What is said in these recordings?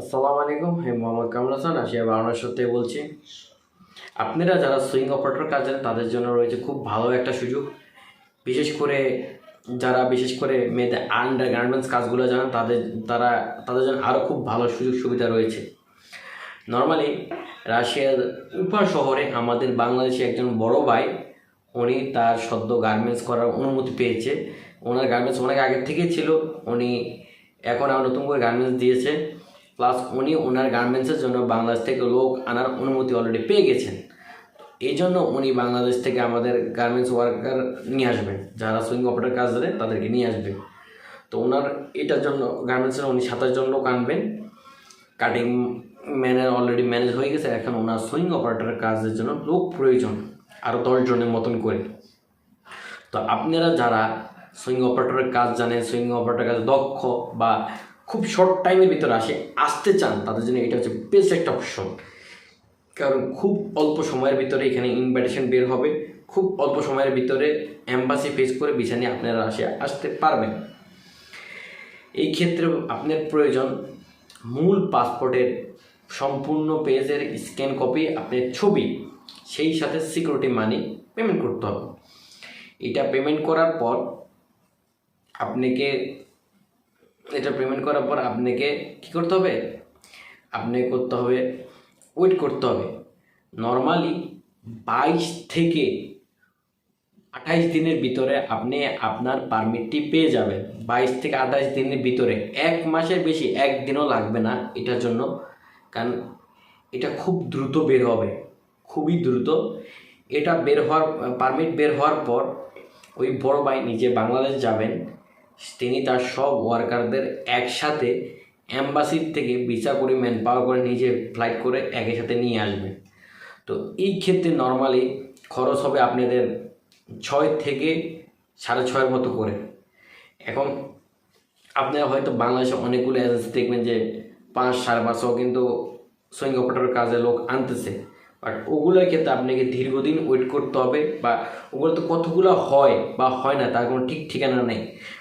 আসসালামু আলাইকুম। আমি মোহাম্মদ কামরুল হাসান রাশিয়া বাংলার সত্যি বলছি। আপনারা যারা সুইং অপারেটর কাজ তাদের জন্য রয়েছে খুব ভালো একটা সুযোগ। বিশেষ করে যারা, বিশেষ করে মেয়েদের আন্ডার গার্মেন্টস কাজগুলো জানেন, তাদের, তারা, তাদের জন্য আরও খুব ভালো সুযোগ সুবিধা রয়েছে। নর্মালি রাশিয়ার উপর শহরে আমাদের বাংলাদেশে একজন বড় ভাই, উনি তার সদ্য গার্মেন্টস করার অনুমতি পেয়েছে। ওনার গার্মেন্টস অনেক আগের থেকেই ছিল, উনি এখন আবার নতুন করে গার্মেন্টস দিয়েছে। প্লাস উনি ওনার গার্মেন্টসের জন্য বাংলাদেশ থেকে লোক আনার অনুমতি অলরেডি পেয়ে গেছেন। এই জন্য উনি বাংলাদেশ থেকে আমাদের গার্মেন্টস ওয়ার্কার নিয়ে আসবেন। যারা সুইং অপারেটর কাজ দেয় তাদেরকে নিয়ে আসবেন তো ওনার এটার জন্য গার্মেন্টসের উনি সাতাশ জন লোক আনবেন। কাটিং ম্যানের অলরেডি ম্যানেজ হয়ে গেছে। এখন ওনার সুইং অপারেটরের কাজের জন্য লোক প্রয়োজন আরও দশ জনের মতন করে। তো আপনারা যারা সুইং অপারেটরের কাজ জানেন সুইং অপারেটরের কাজ দক্ষ বা খুব শর্ট টাইমের ভিতরে আসে, আসতে চান, তাদের জন্য এটা হচ্ছে বেস্ট একটা অপশন কারণ খুব অল্প সময়ের ভিতরে এখানে ইনভাইটেশন বের হবে, খুব অল্প সময়ের ভিতরে অ্যাম্বাসি ফেস করে বিছা নিয়ে আপনারা আসে, আসতে পারবেন। এই ক্ষেত্রে আপনার প্রয়োজন মূল পাসপোর্টের সম্পূর্ণ পেজের স্ক্যান কপি আপনার ছবি, সেই সাথে সিকিউরিটি মানি পেমেন্ট করতে হবে। এটা পেমেন্ট করার পর আপনাকে এটা পেমেন্ট করার পর আপনাকে কী করতে হবে? আপনাকে করতে হবে ওয়েট করতে হবে। নর্মালি বাইশ থেকে আঠাইশ দিনের ভিতরে আপনি আপনার পারমিটটি পেয়ে যাবেন। বাইশ থেকে আঠাইশ দিনের ভিতরে। এক মাসের বেশি একদিনও লাগবে না এটার জন্য। কারণ এটা খুব দ্রুত বের হবে। খুবই দ্রুত। এটা বের হওয়ার পারমিট বের হওয়ার পর ওই বড় ভাই নিজে বাংলাদেশ যাবেন। তিনি তার সব ওয়ার্কারদের একসাথে অ্যাম্বাসির থেকে ভিসা করে ম্যান পাওয়ার করে নিজে ফ্লাইট করে একই সাথে নিয়ে আসবেন তো এই ক্ষেত্রে নর্মালি খরচ হবে আপনাদের ছয় থেকে সাড়ে ছয়ের মতো করে। এখন আপনারা হয়তো বাংলাদেশে অনেকগুলো এজেন্সি দেখবেন যে পাঁচ, সাড়ে পাঁচশো কিন্তু সুইং অপারেটর কাজে লোক আনতেছে। বাট ওগুলোর ক্ষেত্রে আপনাকে দীর্ঘদিন ওয়েট করতে হবে বা ওগুলো তো কতগুলো হয় বা হয় না, তার কোনো ঠিক ঠিকানা নেই।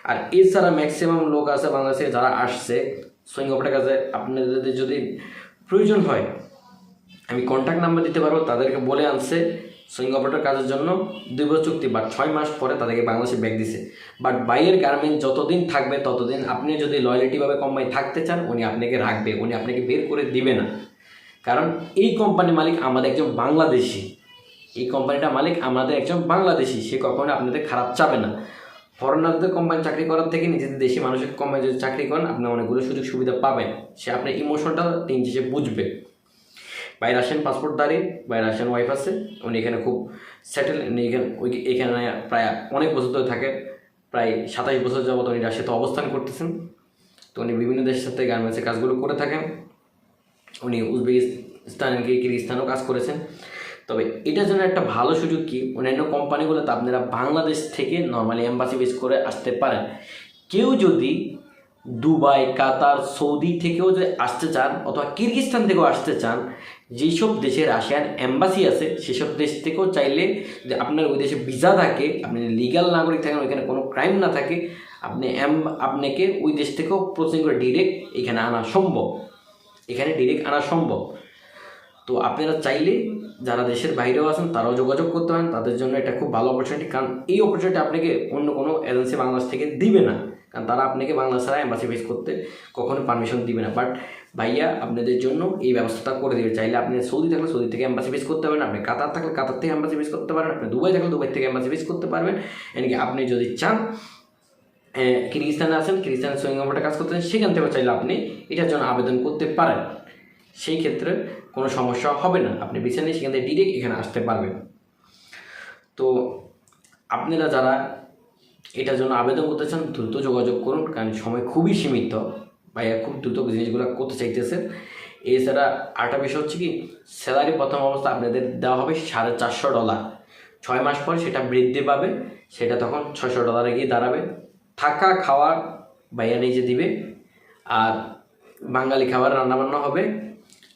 আর এছাড়া ম্যাক্সিমাম লোক আছে বাংলাদেশে যারা আসছে সুইং কাজে আপনাদের যদি প্রয়োজন হয়, আমি কন্ট্যাক্ট নাম্বার দিতে পারব, তাদেরকে বলে আনছে সুইং অপারেটর কাজের জন্য। দুই বছর চুক্তি বা ছয় মাস পরে তাদেরকে বাংলাদেশে ব্যাগ দিছে। বাট বাইয়ের গার্মেন্ট যতদিন থাকবে, ততদিন আপনি যদি লয়ালিটিভাবে কোম্পানি থাকতে চান, উনি আপনাকে রাখবে, উনি আপনাকে বের করে দিবে না। কারণ এই কোম্পানির মালিক আমাদের একজন বাংলাদেশি। এই কোম্পানিটা মালিক আমাদের একজন বাংলাদেশি, সে কখনো আপনাদের খারাপ চাবে না। ফরেনারদের কোম্পানি চাকরি করার থেকে নিজেদের দেশি মানুষের কোম্পানি যদি চাকরি করেন, আপনি অনেকগুলো সুযোগ সুবিধা পাবেন। সে আপনার ইমোশনটা তিন সে বুঝবে। বাই রাশিয়ান পাসপোর্টধারী বাই রাশিয়ান ওয়াইফ আছে, উনি এখানে খুব সেটেল এখানে এখানে প্রায় অনেক বছর ধরে থাকে, প্রায় সাতাশ বছর যাবত উনি রাশিয়াতে অবস্থান করতেছেন। তো উনি বিভিন্ন দেশের সাথে গার্মেন্টসের কাজগুলো করে থাকেন। উনি উজবেকিস্তান কি কিরগিস্তানও কাজ করেছেন। তবে এটার জন্য একটা ভালো সুযোগ কি? অন্যান্য কোম্পানিগুলোতে আপনারা বাংলাদেশ থেকে নর্মালি এম্বাসি বেস করে আসতে পারেন। কেউ যদি দুবাই, কাতার, সৌদি থেকেও যদি আসতে চান অথবা কিরগিস্তান থেকেও আসতে চান, যেসব দেশে রাশিয়ান এম্বাসি আছে, সেসব দেশ থেকেও চাইলে যে আপনার ওই দেশে ভিসা থাকে, আপনি লিগাল নাগরিক থাকেন, ওইখানে কোনো ক্রাইম না থাকে, আপনি এম আপনাকে ওই দেশ থেকেও প্রসেসিং করে ডিরেক্ট এখানে আনা সম্ভব। এখানে ডিরেক্ট আনা সম্ভব। তো আপনারা চাইলে যারা দেশের বাইরেও আছেন, তারাও যোগাযোগ করতে পারেন। তাদের জন্য এটা খুব ভালো অপরচুনিটি কারণ এই অপরচুনিটি আপনাকে অন্য কোনো এজেন্সি বাংলাদেশ থেকে দিবে না। কারণ তারা আপনাকে বাংলা ছাড়া এম্বাসি ফেস করতে কখনো পারমিশন দিবে না। বাট ভাইয়া, আপনাদের জন্য এই ব্যবস্থাটা করে দেবে। চাইলে আপনি সৌদি থাকলে সৌদি থেকে এম্বাসি ফেস করতে পারেন। আপনি কাতার থাকলে কাতার থেকে অ্যাম্বাসি ফেস করতে পারেন। আপনি দুবাই থাকলে দুবাই থেকে এম্বাসি ফেস করতে পারবেন। এমনকি আপনি যদি চান কিরগিস্তানে আছেন কিরগিস্তানের সুইং অপারেটর কাজ করতে চান, সেখান থেকেও চাইলে আপনি এটার জন্য আবেদন করতে পারেন। সেই ক্ষেত্রে কোনো সমস্যা হবে না। আপনি নিয়ে সেখান থেকে ডিরেক্ট এখানে আসতে পারবেন। তো আপনারা যারা এটার জন্য আবেদন করতে চান দ্রুত যোগাযোগ করুন কারণ সময় খুবই সীমিত। ভাইয়া খুব দ্রুত জিনিসগুলো করতে চাইতেছে এছাড়া আরেকটা বিষয় হচ্ছে কি স্যালারি প্রথম অবস্থা আপনাদের দেওয়া হবে সাড়ে চারশো ডলার। ছয় মাস পর সেটা বৃদ্ধি পাবে সেটা তখন ছয়শো ডলারে গিয়ে দাঁড়াবে। থাকা খাওয়া ভাইয়া নিজে দিবে। আর বাঙালি খাবার রান্নাবান্না হবে।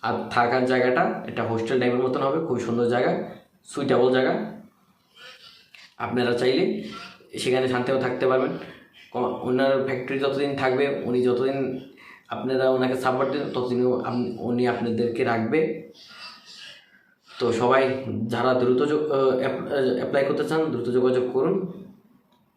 আর থাকার জায়গাটা এটা হোস্টেল টাইপের মতন হবে। খুব সুন্দর জায়গা সুইটেবল জায়গা। আপনারা চাইলে সেখানে শান্তিও থাকতে পারবেন। ওনার ফ্যাক্টরি যতদিন থাকবে, উনি যতদিন আপনারা ওনাকে সাপোর্ট দেন ততদিন উনি আপনাদেরকে রাখবে। তো সবাই যারা দ্রুত অ্যাপ্লাই করতে চান, দ্রুত যোগাযোগ করুন।